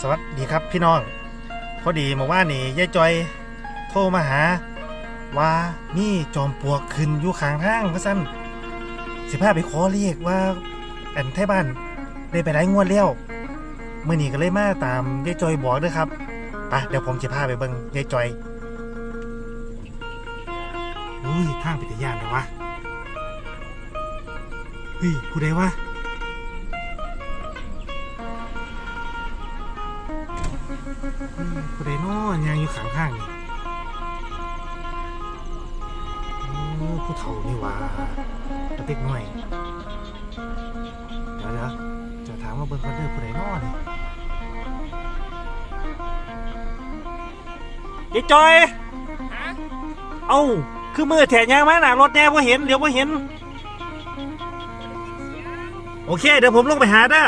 สวัสดีครับพี่น้อง พอดีเมื่อวานนี่ยายจอยโทรมาหา ว่ามีจอมปลวกขึ้นอยู่ข้างทางว่าซั่นสิพาไปขอเรียกว่าอันไทบ้านได้ไปไรงวดแล้วเมื่อนี้ก็เลยมาตามยายจอยบอกด้อครับไปเดี๋ยวผมจะพาไปเบิ่งยายจอยอุ้ยทางปิตยานเลยวะเฮ้ยผู้ใดวะ ผู้ใดน้อยางอยู่ข้างข้างนี่โอ้ผู้เฒ่านี่หว่าตะเต็กหน่อยเดี๋ยวเดี๋ยวจะถามว่าเบิ่งคอนเดอร์ผู้ใดน้อนี่ยายจอยเอ้า คือมือแถยางมาหนารถแน่ว่าเห็น เดี๋ยวว่าเห็น โอเค เดี๋ยวผมลงไปหาด้า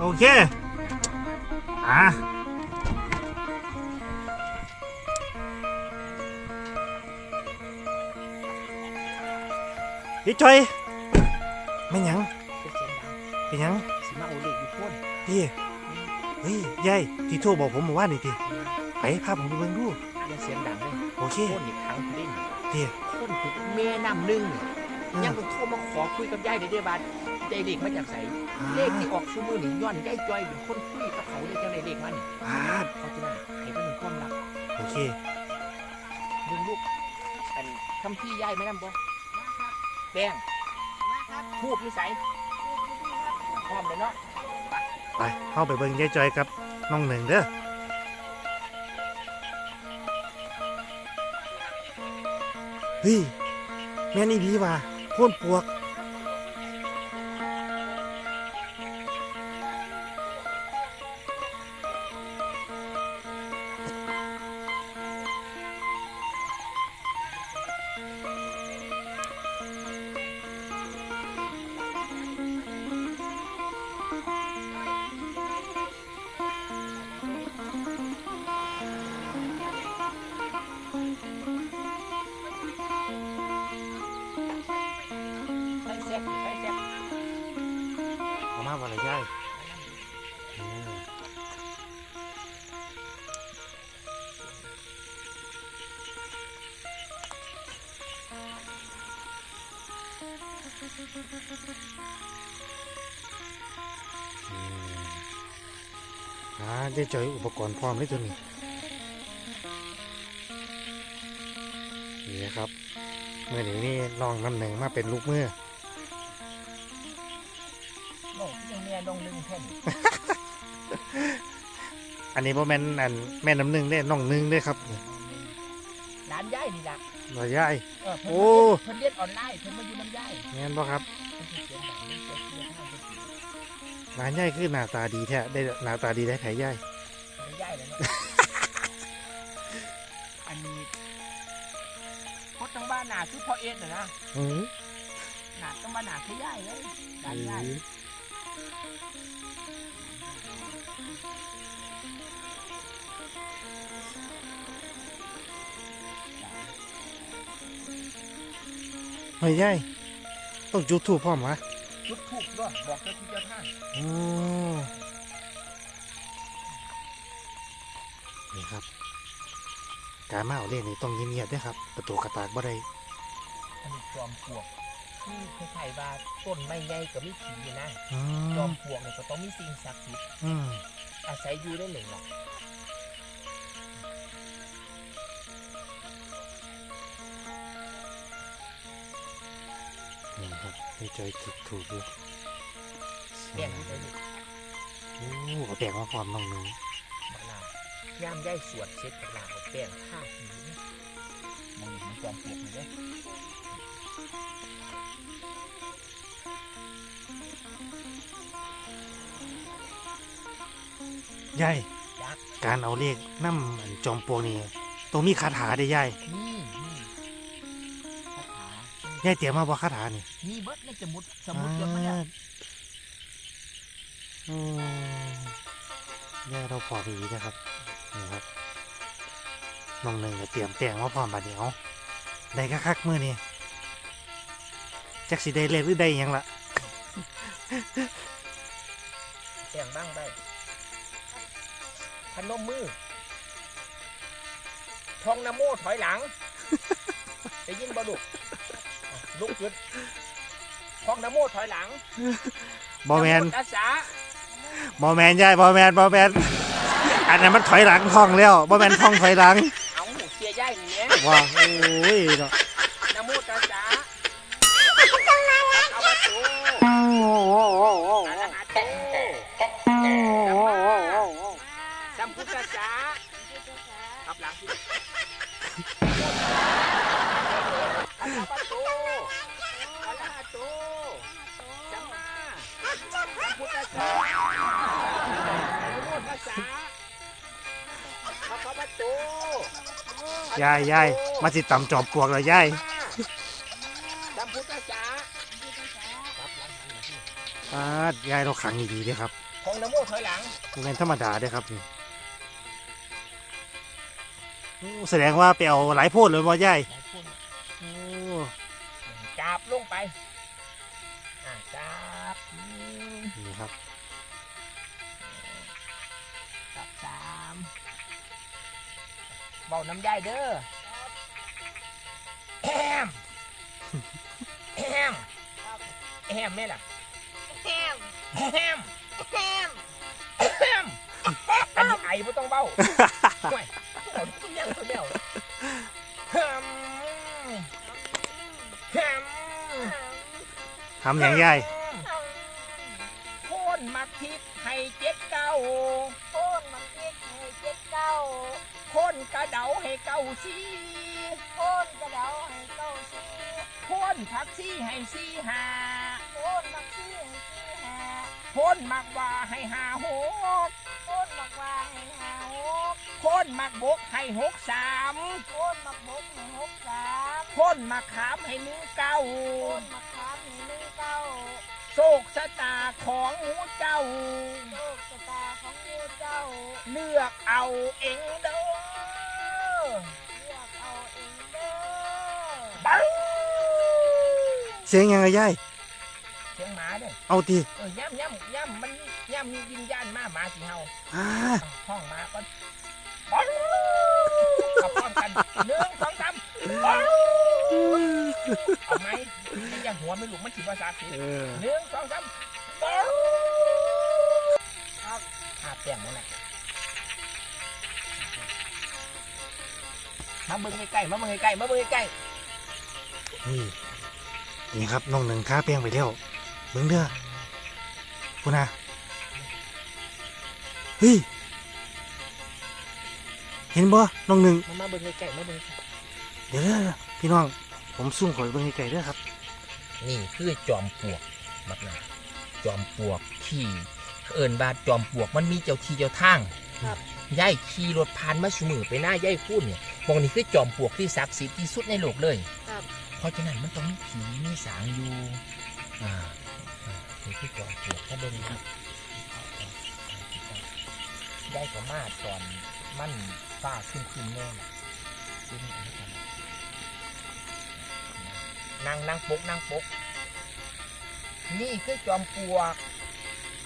โอเค อะยายจอยไม่หยังเป็นเสียงดังเป็นหยังสิมาโอเล็กอยู่พ่นพี่เฮ้ยยายที่โทรบอกผมเมื่อวานนี่ทีไปพาผมไปเบิ่งดูอย่าเสียงดังเลยโอเคพ่นอีกครั้งพี่เล่นทีพ่นถูกแม่น้ำหนึ่งเนี่ยยังต้องโทรมาขอคุยกับยายเดี๋ยวเดี๋ยวบาด ยายเด็กมาจากใสเลขที่ออกชูมือนี่ย้อนยายจอยเป็นคนคุยกับเขาเลยจังเลยเลขมานี่อ่าเพราะฉะนั้นให้เป็นความลับโอเคเรื่องลูกอันคำพี่ยายไม่นำบ่แป้งทูบนิสัยพร้อมเลยเนาะไปเข้าไปเบิ่งยายจอยกับน้องหนึ่งเด้อเฮ้ยแม่นี่ดีว่ะโพ่นปวก อืมอ่าได้จอยอุปกรณ์พร้อมเลยตัวนี้นี่ครับเมื่อนี้นี่น้องน้ำหนึ่งมาเป็นลูกมือโอ้ยังแม่ดองลึงแท่นอันนี้พ่อแม่นอันแม่น้ำหนึ่งเด้น้องหนึ่งเด้ครับ ร้านย่ายนี่ล่ะรอยยาย เออเพิ่นโอ้ เพิ่นเรียนออนไลน์เพิ่นมาอยู่น้ำย่ายแม่นบ่ครับเพิ่นสิเสียงดังเพิ่นเสียงเสียงทางเพิ่นสิร้านยายคือหน้าตาดีแท้ได้หน้าตาดีได้ไถยายน้ำย่ายเลยเนาะ อันนี้พดทั้งบ้านหนาคือพ่อเอ็ดน่ะนะอือหนาต้องมาหนาคือย่ายเลยร้านย่าย เฮ้ยยายต้องจุดถูกพร้อมวะจุดถูกด้วยบอกเจ้าที่เจ้าทางโอ้นี่ครับ การมาเอาเลขนี่ต้องเงียบๆเด้วยครับประตูกระตากบ่ได้อันนี้จอมปลวกที่ใครๆว่าต้นไม้ใหญ่กับมีผีนะอืจอมมปลวกเนี่ยก็ต้องมีสิ่งศักดิ์สิทธิ์อืมอาศัยอยู่ได้เลยล่ะ นี่ครับให้จอยถูกถูกอยู่แป้งที่ไปลูกโอ้เอาแป้งมาพร้อมน้องหนึ่งบักลาย่ามย่ายสวดเช็ดบักลาเอาแป้งท่าผีเนี่ยมองเห็นมันจอมปลวกเลยเด้อยายยักษ์การเอาเลขน้ำอันจอมปลวกนี่ต้องมีคาถาได้ยายนี่นี่คาถา ยายเตรียมมาบ่คาถานี่มีเบิดในสมุดสมุดจดมาแล้วอืมยายเราพอมีนะครับ นี่ครับน้องหนึ่งก็เตรียมแต่งมาพร้อมบัดเดียวได้คักๆมือนี่จักสิได้เลขหรือได้หยังละแป้งบ้างได้พนมมือทองนะโมถอยหลัง ได้ยินบ่ลูกอะ ลุกขึ้นทองนะโมถอยหลังบอแมนะโตัสสะบอแมนยายบอแมนบอแมนอันนั้นมันถอยหลังท่องแล้วบอแมนท่องถอยหลังเอาเสียย่ายนี่เนี่ยว้าโอ้ยเนาะนะโมตัสสะ พุทธัสสะนะโมตัสสะอะระหะโตยายยายมาสิต่ำจอบปลวกเลยยายสัมพุทธัสสะครับหลังหันหลังที่ปาดยายเราขังดีๆเด้อครับของนโมถอยหลังบอแมนธรรมดาเด้อครับนี่โอ้แสดงว่าไปเอาหลายโพดเลยบ่ยายโอ้จับลงไป เบาน้ำย่ายเด้อแอมแอมแอมไหมล่ะแฮมแอมแฮมแอมอันนี้ไอไม่ต้องเบ้าห่วยเอาทุกอย่างตัวเดียวแฮมแฮมทำอย่างยายโคนมักทิพย์ให้เจ็ดเก้าโคนมันพริกให้เจ็ดเก้าโคนกระเดาให้เก้าสีโคนกระเดาให้เก้าสี่โคนผักชีให้สีหาโคนมักซี่ให้สี่ห้าโคนมักว่าให้หาหกโคนมักวางให้ห้าหกโคนมักบกให้หกสามโคนมักบกให้หกสามโคนมักขามให้หนึ่งเก้าโคนมักขามให้หนึ่งเก้า โศกสตาของหมูเจ้าโลกชะตาของงูเจ้าเลือกเอาเองเด้อเลือกเอาเองเด้อบังเสียงยังไงยาย เสียงหมาเด้อเอาทีเออย่ำย่ำย่ำมันย่ำมีวิญญาณมาหมาสิเฮาอ่าห้องมาก่อนบอลเอาพร้อมกันหนึ่งสองสามบอล เอาไหมมันยังหัวไม่หลุกมันสิภาษาสิเออหนึ่งสองสามบอลครับอาแป้งนั่นแหละมาเบิ่งใกล้ๆมาเบิ่งใกล้ๆมาเบิ่งใกล้นี่นี่ครับน้องหนึ่งค้าแป้งไปแล้วเบิ่งเด้อพูนะเฮ้ยเห็นบ่น้องหนึ่งๆมามาเบิ่งใกล้ๆมาเบิ่งใกล้เดี๋ยวเด้อพี่น้อง ผมซุ่มขอยเบิ่งไกลๆเด้อครับๆนี่คือจอมปลวกบักนาจอมปลวกที่เอิญบาจอมปลวกมันมีเจ้าที่เจ้าทางครับ ย่ายขี่รถผ่านมาสมือไปหน้าย่ายพูดเนี่ยมองนี่คือจอมปลวกที่ศักดิ์สิทธิ์ที่สุดในโลกเลย ครับ เพราะฉะนั้นมันต้องมีผีมีสางอยู่ อ่าอ่านี่คือจอมปลวกถ้าเบิ่งครับ ได้ก็มาตอนมันฟ้าครึมๆแน่น่ะดูนี่อันนี้ก่อน นั่งนั่งปกนั่งปกนี่คือจอมปลวก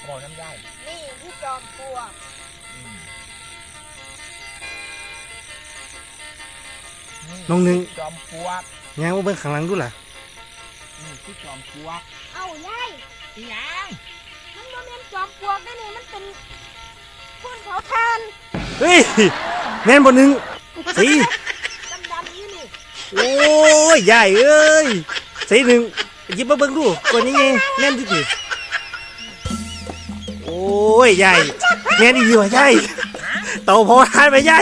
บอกน้ำย่ายนี่คือจอมปลวกอืมน้องหนึ่ง จอมปลวกยังว่าเบิ่งข้างหลังดูล่ะนี่คือจอมปลวกเอ้ายายอีหยังมันบ่แม่นจอมปลวกนะนี่มันเป็นคนเผาทาน เฮ้ยแม่นบ่หนึ่งสีดำๆอยู่นี่ โอ้ยใหญ่เอ้ยสีหนึ่งยิบมาเบิ่งดูตัวนี้ไงแม่นที่ติโอ้ยใหญ่แม่นอีหลีว่ใหญ่เต่าพอทานไปใหญ่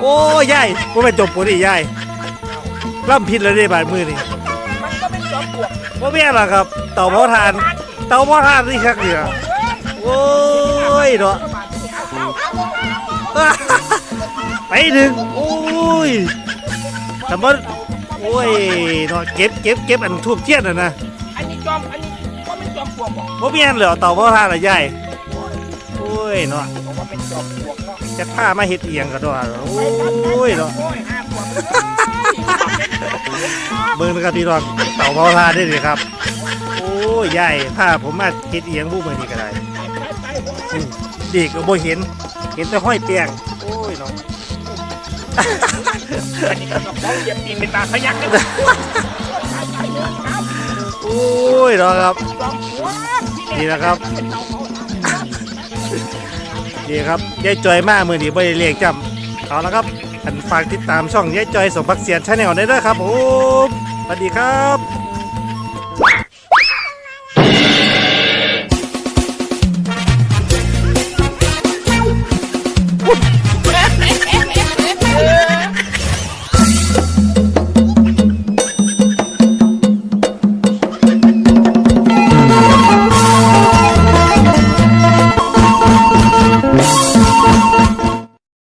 โอ้ยใหญ่บ่เป็นจบปดิใหญ่ล่ำผิดแล้วเด้บาดมือนี่มันก็เป็นจอมปลวกบ่แม่ล่ะครับ เต่าพอทาน เต่าพอทานนี่คักเดียวโอ้ยเนาะไปหนึ่งโอ้ย แต่ว่าโอ้ยเนาะเก็บเก็บเก็บอันทูบเทียนน่ะนะอันนี้จอม อันนี้ก็เป็นจอมปลวกบอกบ่มีอันเหลือเต่าพ่อท่าละใหญ่โอ้ยเนาะบอกว่าเป็นจอมปลวกเนาะจะพามาเฮ็ดเอียงก็ดอกโอ้ยเนาะโอ้ยห้าปลวกเบิ่งนะครับพี่น้องเต่าพ่อท่าได้เลยครับ โอ้ยใหญ่พาผมมาเฮ็ดเอียงผู้มื้อนี้ก็ได้ไปไปอืมดีก็บ่เห็น เห็นแต่ห้อยเปียงโอ้ยเนาะ อันนี้ก็ต้องเอาเหยียบตีนเป็นตาพยักกันโอ้ยเนาะครับจอมปลวกนี่นะครับเป็นเตาเผาถ่านนี่ครับยายจอยมากมือนี้บ่ได้เรียกจำเอาละครับอันฝากติดตามช่องยายจอยสมบักเสียนชาแนลได้ด้วยครับผมสวัสดีครับ